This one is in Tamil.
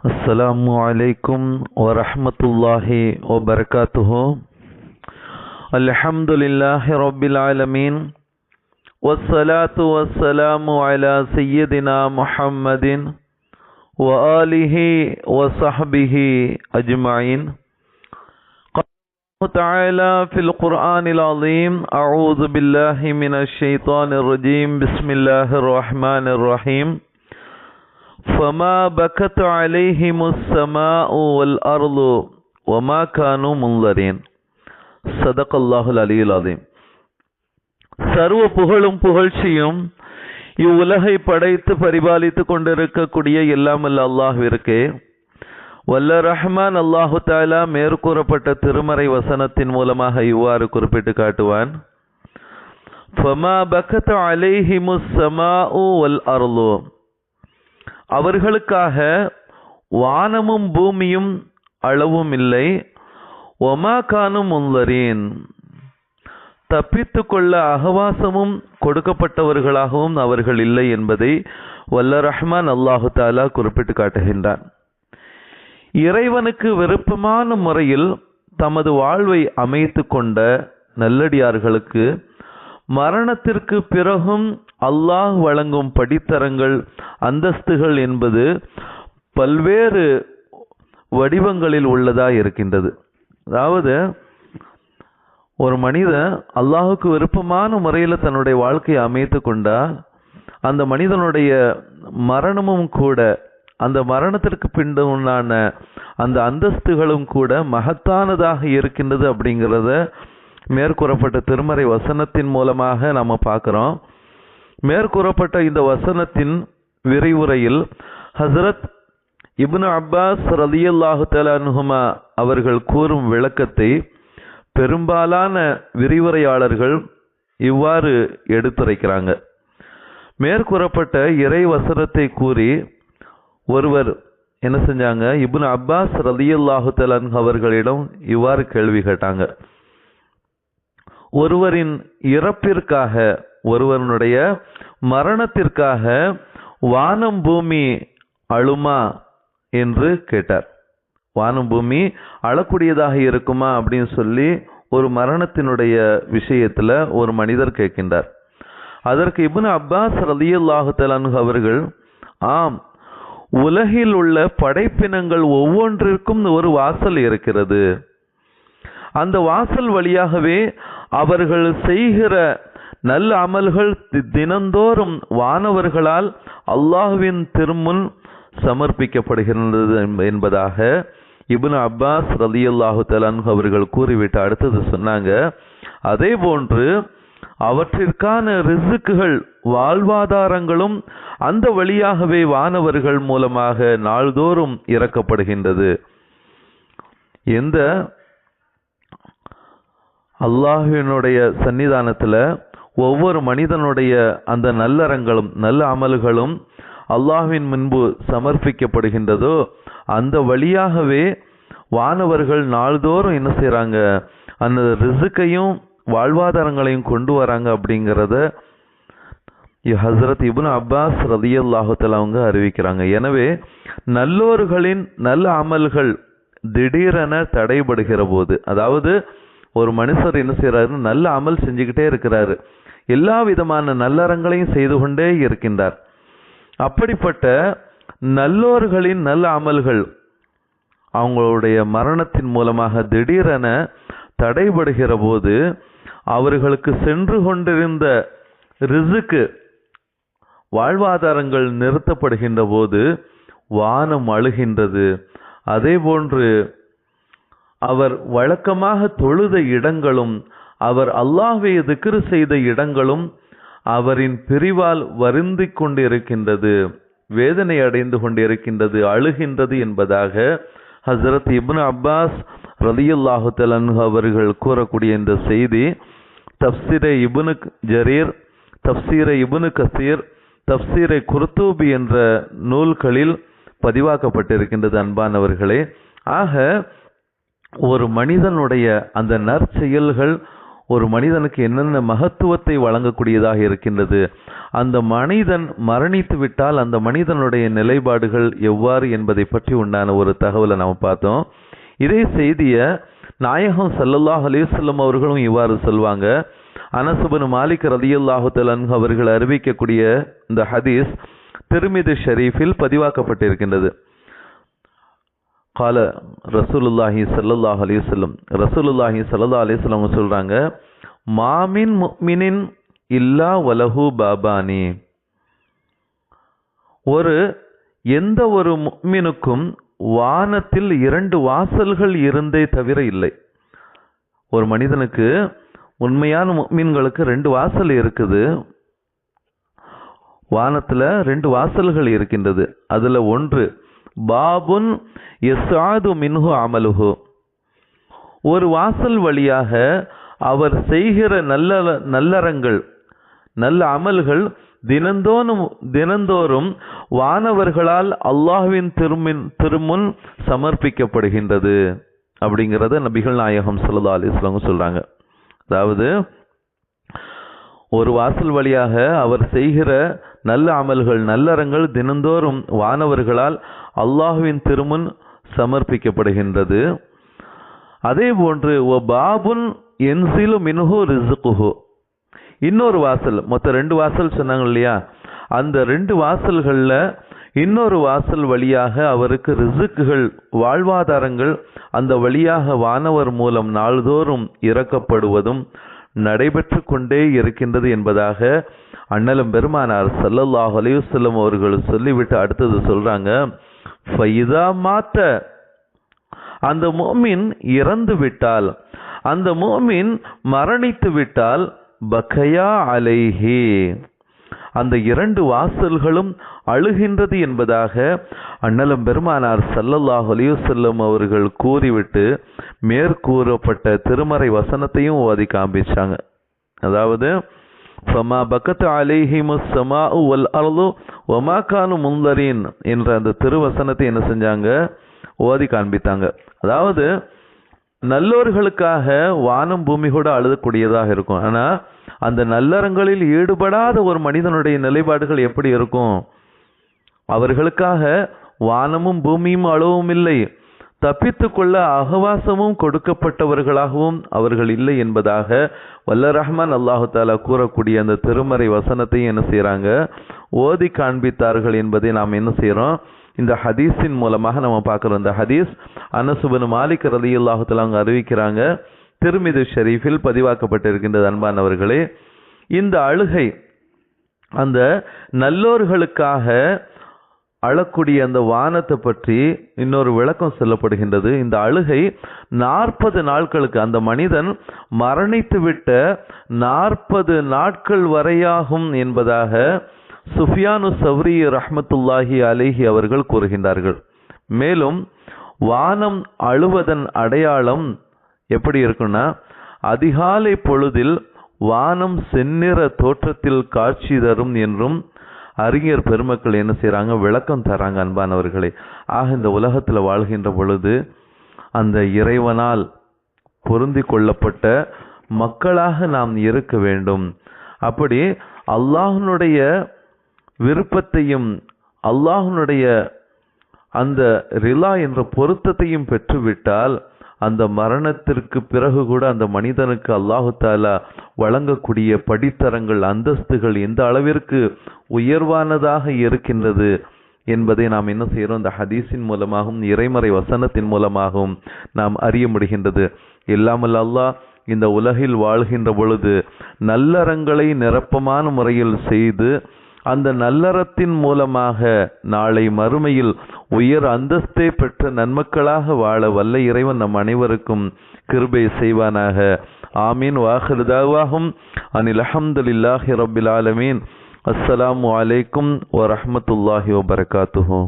السلام عليكم ورحمة الله وبركاته. الحمد لله رب العالمين. والصلاة والسلام على سيدنا محمد وآله وصحبه أجمعين. قال تعالى في القرآن العظيم أعوذ بالله من الشيطان الرجيم. بسم الله الرحمن الرحيم. فما بكت عليهم السماء والأرض وما كانوا منظرين صدق الله العلي العظيم சர்வ புகழும் புகழ்ச்சியும் இவ்வுலகை படைத்து பரிபாலித்து கொண்டிருக்கக்கூடிய எல்லாமல்ல அல்லாஹ்விற்கே வல்ல ரஹ்மான் அல்லாஹு தாலா மேற்கூறப்பட்ட திருமறை வசனத்தின் மூலமாக இவ்வாறு குறிப்பிட்டு காட்டுவான் ஃபமா பக்கத்து அலைஹிமுஸ் சமாஉ வல் அர்லு அவர்களுக்காக வானமும் பூமியும் அளவும் இல்லை. ஒமா கானும் முன்லரீன் தப்பித்து கொள்ள அகவாசமும் கொடுக்கப்பட்டவர்களாகவும் அவர்கள் இல்லை என்பதை வல்ல ரஹ்மான் அல்லாஹு தாலா குறிப்பிட்டு காட்டுகின்றான். இறைவனுக்கு விருப்பமான முறையில் தமது வாழ்வை அமைத்து கொண்ட நல்லடியார்களுக்கு மரணத்திற்கு பிறகும் அல்லாஹ் வழங்கும் படித்தரங்கள் அந்தஸ்துகள் என்பது பல்வேறு வடிவங்களில் உள்ளதாக இருக்கின்றது. அதாவது ஒரு மனிதன் அல்லாஹுக்கு விருப்பமான முறையில் தன்னுடைய வாழ்க்கையை அமைத்து கொண்டா அந்த மனிதனுடைய மரணமும் கூட அந்த மரணத்திற்கு பின்பு அந்த அந்தஸ்துகளும் கூட மகத்தானதாக இருக்கின்றது அப்படிங்கிறத மேற்கூறப்பட்ட திருமறை வசனத்தின் மூலமாக நம்ம பார்க்குறோம். மேற்கூறப்பட்ட இந்த வசனத்தின் விரிவுரையில் ஹசரத் இப்னு அப்பாஸ் ரலியல்லாஹு தலானுஹுமா அவர்கள் கூறும் விளக்கத்தை பெரும்பாலான விரிவுரையாளர்கள் இவ்வாறு எடுத்துரைக்கிறாங்க. மேற்கூறப்பட்ட இறை வசனத்தை கூறி ஒருவர் என்ன செஞ்சாங்க? இப்னு அப்பாஸ் ரலியல்லாஹு தலான் அவர்களிடம் இவ்வாறு கேள்வி கேட்டாங்க. ஒருவரின் இறப்பிற்காக ஒருவனுடைய மரணத்திற்காக வானம் பூமி அழுமா என்று கேட்டார். வானம் பூமி அழக்கூடியதாக இருக்குமா அப்படின்னு சொல்லி ஒரு மரணத்தினுடைய விஷயத்துல ஒரு மனிதர் கேட்கின்றார். அதற்கு இப்னு அப்பாஸ் ரலியல்லாஹு அவர்கள் ஆம் உலகில் உள்ள படைப்பினங்கள் ஒவ்வொன்றிற்கும் ஒரு வாசல் இருக்கிறது. அந்த வாசல் வழியாகவே அவர்கள் செய்கிற நல் அமல்கள் தினந்தோறும் வானவர்களால் அல்லாஹுவின் திருமுன் சமர்ப்பிக்கப்படுகின்றது என்பதாக இபுன் அப்பாஸ் ரலியல்லாஹு தலான் அவர்கள் கூறிவிட்டு அடுத்தது சொன்னாங்க. அதே போன்று அவற்றிற்கான ரிசுக்குகள் வாழ்வாதாரங்களும் அந்த வழியாகவே வானவர்கள் மூலமாக நாள்தோறும் இறக்கப்படுகின்றது. எந்த? அல்லாஹினுடைய சன்னிதானத்தில் ஒவ்வொரு மனிதனுடைய அந்த நல்லறங்களும் நல்ல அமல்களும் அல்லாஹ்வின் முன்பு சமர்ப்பிக்கப்படுகின்றதோ அந்த வழியாகவே வானவர்கள் நாள்தோறும் என்ன செய்கிறாங்க அந்த ரிசுக்கையும் வாழ்வாதாரங்களையும் கொண்டு வராங்க அப்படிங்கிறத ஹசரத் இப்னு அப்பாஸ் ரதியல்லாஹுத்தல அவங்க அறிவிக்கிறாங்க. எனவே நல்லோர்களின் நல்ல அமல்கள் திடீரென தடைபடுகிற போது அதாவது ஒரு மனுஷர் என்ன செய்கிறாருன்னு நல்ல அமல் செஞ்சுக்கிட்டே இருக்கிறாரு. எல்லா விதமான நல்லறங்களையும் செய்து கொண்டே இருக்கின்றார். அப்படிப்பட்ட நல்லோர்களின் நல்ல அமல்கள் அவங்களுடைய மரணத்தின் மூலமாக திடீரென தடைபடுகிற போது அவர்களுக்கு சென்று கொண்டிருந்த ரிசுக்கு வாழ்வாதாரங்கள் நிறுத்தப்படுகின்ற போது வானம் அழுகின்றது. அதே போன்று அவர் வழக்கமாக தொழுத இடங்களும் அவர் அல்லாஹ்வை திக்ரு செய்த இடங்களும் அவரின் பிரிவால் வருந்தி கொண்டிருக்கின்றது வேதனை அடைந்து கொண்டிருக்கின்றது அழுகின்றது என்பதாக ஹசரத் இப்னு அப்பாஸ் ரலியுல்லாஹு தலன் அவர்கள் கூறக்கூடிய இந்த செய்தி தப்சீரை இபுனு ஜரீர் தப்சீரை இபுனு கசீர் தப்சீரை குர்தூபி என்ற நூல்களில் பதிவாக்கப்பட்டிருக்கின்றது அன்பானவர்களே. ஆக ஒரு மனிதனுடைய அந்த நற்செயல்கள் ஒரு மனிதனுக்கு என்னென்ன மகத்துவத்தை வழங்கக்கூடியதாக இருக்கின்றது? அந்த மனிதன் மரணித்து விட்டால் அந்த மனிதனுடைய நிலைப்பாடுகள் எவ்வாறு என்பதை பற்றி உண்டான ஒரு தகவலை நாம் பார்த்தோம். இதே செய்தியை நாயகம் சல்லல்லாஹ் அலிவல்லம் அவர்களும் இவ்வாறு சொல்வாங்க. அனசுபன் மாலிக் ரதியுல்லாஹு தலன்ஹு அவர்கள் அறிவிக்கக்கூடிய இந்த ஹதீஸ் திருமிது ஷெரீஃபில் பதிவாக்கப்பட்டிருக்கின்றது. கால ரசூலுல்லாஹி சல்லாஹ் அலிவல்லம் ரசூலுல்லாஹி சல்லா அலிஸ்லம் சொல்கிறாங்க மாமின் முக்மினின் இல்லா வலஹு பாபானி ஒரு எந்த ஒரு முக்மினுக்கும் வானத்தில் இரண்டு வாசல்கள் இருந்தே தவிர இல்லை. ஒரு மனிதனுக்கு உண்மையான முக்மீன்களுக்கு ரெண்டு வாசல் இருக்குது. வானத்தில் ரெண்டு வாசல்கள் இருக்கின்றது. அதில் ஒன்று பாபுன் எஸ்ஆது மின்ஹு அமலுஹு. ஒரு வாசல் வழியாக அவர் செய்கிற நல்ல நல்லறங்கள் நல்ல அமல்கள் தினந்தோறும் தினந்தோறும் வானவர்களால் அல்லாஹ்வின் திருமின் திருமுன் சமர்ப்பிக்கப்படுகின்றது. அப்படிங்கிறத நபிகள் நாயகம் சல்லா அலிஸ்லாம் சொல்றாங்க. அதாவது ஒரு வாசல் வழியாக அவர் செய்கிற நல்ல அமல்கள் நல்லறங்கள் தினந்தோறும் வானவர்களால் அல்லாஹுவின் திருமுன் சமர்ப்பிக்கப்படுகின்றது. அதே போன்று ஓ பாபுன் என்சிலு மின்ஹு ரிசுகுஹு இன்னொரு வாசல் மொத்தம் ரெண்டு வாசல் சொன்னாங்க இல்லையா? அந்த ரெண்டு வாசல்களில் இன்னொரு வாசல் வழியாக அவருக்கு ரிசுக்குகள் வாழ்வாதாரங்கள் அந்த வழியாக வானவர் மூலம் நாள்தோறும் இறக்கப்படுவதும் நடைபெற்று கொண்டே இருக்கின்றது என்பதாக அண்ணலும் பெருமானார் சல்லல்லாஹ் அலையுசல்லம் அவர்கள் சொல்லிவிட்டு அடுத்தது சொல்றாங்க ஃபைதா மாத்த. அந்த மோமின் இறந்து விட்டால் அந்த மோமின் மரணித்து விட்டால் பக்கையா அலைஹி. அந்த இரண்டு வாசல்களும் அழுகின்றது என்பதாக அண்ணலம் பெருமானார் சல்லல்லாஹ் அலியுசல்லம் அவர்கள் கூறிவிட்டு மேற்கூறப்பட்ட திருமறை வசனத்தையும் ஓதி காண்பிச்சாங்க. அதாவது ஃபமா பக்கத்து அலைஹிமு சமா உல் அர்லு ஒமா கானு முந்தரின் என்ற அந்த திருவசனத்தை என்ன செஞ்சாங்க? ஓதி காண்பித்தாங்க. அதாவது நல்லோர்களுக்காக வானம் பூமி கூட அழுதக்கூடியதாக இருக்கும். ஆனால் அந்த நல்லறங்களில் ஈடுபடாத ஒரு மனிதனுடைய நிலைப்பாடுகள் எப்படி இருக்கும்? அவர்களுக்காக வானமும் பூமியும் அழுவும் இல்லை. தப்பித்து கொள்ள அகவாசமும் கொடுக்கப்பட்டவர்களாகவும் அவர்கள் இல்லை என்பதாக வல்ல ரஹ்மான் அல்லாஹு தாலா கூறக்கூடிய அந்த திருமறை வசனத்தையும் என்ன செய்கிறாங்க ஓதி காண்பித்தார்கள் என்பதை நாம் என்ன செய்கிறோம் இந்த ஹதீஸின் மூலமாக நம்ம பார்க்குறோம். இந்த ஹதீஸ் அனசுபன் மாலிக் ரதி அல்லாஹத்தில் அவங்க அறிவிக்கிறாங்க. திருமிது ஷரீஃபில் பதிவாக்கப்பட்டிருக்கின்றது அன்பானவர்களே. இந்த அழுகை அந்த நல்லோர்களுக்காக அழக்கூடிய அந்த வானத்தை பற்றி இன்னொரு விளக்கம் சொல்லப்படுகின்றது. இந்த அழுகை நாற்பது நாட்களுக்கு அந்த மனிதன் மரணித்துவிட்ட நாற்பது நாட்கள் வரையாகும் என்பதாக சுஃபியானு சௌரி ரஹமத்துல்லாஹி அலேஹி அவர்கள் கூறுகின்றார்கள். மேலும் வானம் அழுவதன் அடையாளம் எப்படி இருக்குன்னா அதிகாலை பொழுதில் வானம் செந்நிற தோற்றத்தில் காட்சி தரும் என்றும் அறிஞர் பெருமக்கள் என்ன செய்கிறாங்க விளக்கம் தராங்க அன்பானவர்களே. ஆக இந்த உலகத்தில் வாழ்கின்ற பொழுது அந்த இறைவனால் பொருந்தி கொள்ளப்பட்ட மக்களாக நாம் இருக்க வேண்டும். அப்படி அல்லாஹனுடைய விருப்பத்தையும் அல்லாஹனுடைய அந்த ரிலா என்ற பொருத்தத்தையும் பெற்றுவிட்டால் அந்த மரணத்திற்கு பிறகு கூட அந்த மனிதனுக்கு அல்லாஹு தாலா வழங்கக்கூடிய படித்தரங்கள் அந்தஸ்துகள் எந்த அளவிற்கு உயர்வானதாக இருக்கின்றது என்பதை நாம் என்ன செய்கிறோம்? இந்த ஹதீஸின் மூலமாகவும் இறைமறை வசனத்தின் மூலமாகவும் நாம் அறிய முடிகின்றது. இல்லாமல் அல்லாஹ் இந்த உலகில் வாழ்கின்ற பொழுது நல்லறங்களை நிரப்பமான முறையில் செய்து அந்த நல்லறத்தின் மூலமாக நாளை மறுமையில் உயர் அந்தஸ்தை பெற்ற நன்மக்களாக வாழ வல்ல இறைவன் நம் அனைவருக்கும் கிருபை செய்வானாக. ஆமீன். வாஹிருதாவாகும். அனில் அஹமதுல்லாஹி ரபில் ஆலமீன். அஸ்ஸலாமு அலைக்கும் வரஹமத்துல்லாஹி வபரகாத்துஹூ.